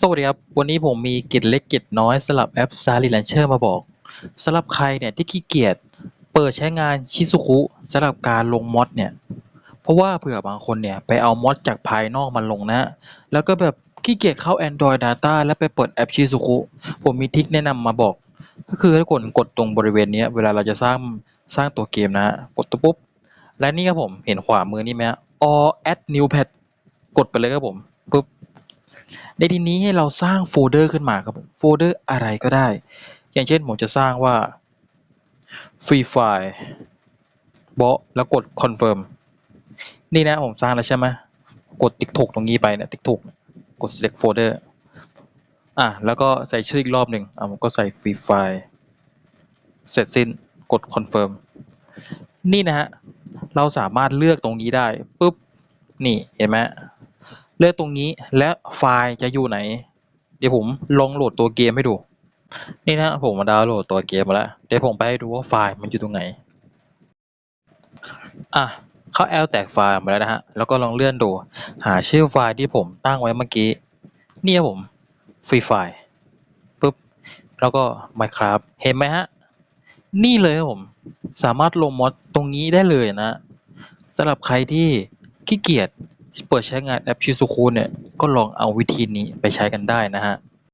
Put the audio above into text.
สวัสดีครับ วันนี้ผมมีกิจเล็กกิจน้อยสำหรับแอป s a r i l a n c h e r มาบอกสำหรับใครเนี่ยที่ขี้เกียจเปิดใช้งานชิซุคุสำหรับการลงมอดเนี่ย เพราะว่าเผื่อบางคนเนี่ยไปเอามอดจากภายนอกมาลงนะ แล้วก็แบบขี้เกียจเข้า Android Data แล้วไปเปิดแอปชิซุคุผมมีทิคแนะนำมาบอก ก็คือให้กดกดตรงบริเวณนี้เวลาเราจะสร้างสร้างตัวเกมนะ กดตัวปุ๊บ และนี่ครับผมเห็นขวามือนี่ไหมฮะ all add new pad กดไปเลยครับผมปุ๊บ ในที่นี้ให้เราสร้างโฟลเดอร์ขึ้นมาครับผมโฟลเดอร์อะไรก็ได้ อย่างเช่นผมจะสร้างว่า free file บอแล้วกด confirm นี่นะผมสร้างแล้วใช่ไหมกดติ๊กถูกตรงนี้ไปเนี่ยติ๊กถูกกด select folder อะแล้วก็ใส่ชื่ออีกรอบหนึ่งอะผมก็ใส่ free file เสร็จสิ้นกด confirm นี่นะฮะเราสามารถเลือกตรงนี้ได้ปุ๊บนี่เห็นไหม เลือกตรงนี้และไฟล์จะอยู่ไหน เดี๋ยวผมลองโหลดตัวเกมให้ดู นี่นะผมมาดาวน์โหลดตัวเกมมาแล้ว เดี๋ยวผมไปให้ดูว่าไฟล์มันอยู่ตรงไหน อะเข้าแอลแตกไฟล์มาแล้วนะฮะ แล้วก็ลองเลื่อนดู หาชื่อไฟล์ที่ผมตั้งไว้เมื่อกี้ นี่ผมฟรีไฟล์ปุ๊บ แล้วก็ Minecraft เห็นไหมฮะ นี่เลยครับผม สามารถลงมอดตรงนี้ได้เลยนะสำหรับใครที่ขี้เกียจ เปิดใช้งานแอปชิซุคุเนี่ยก็ลองเอาวิธีนี้ไปใช้กันได้นะฮะ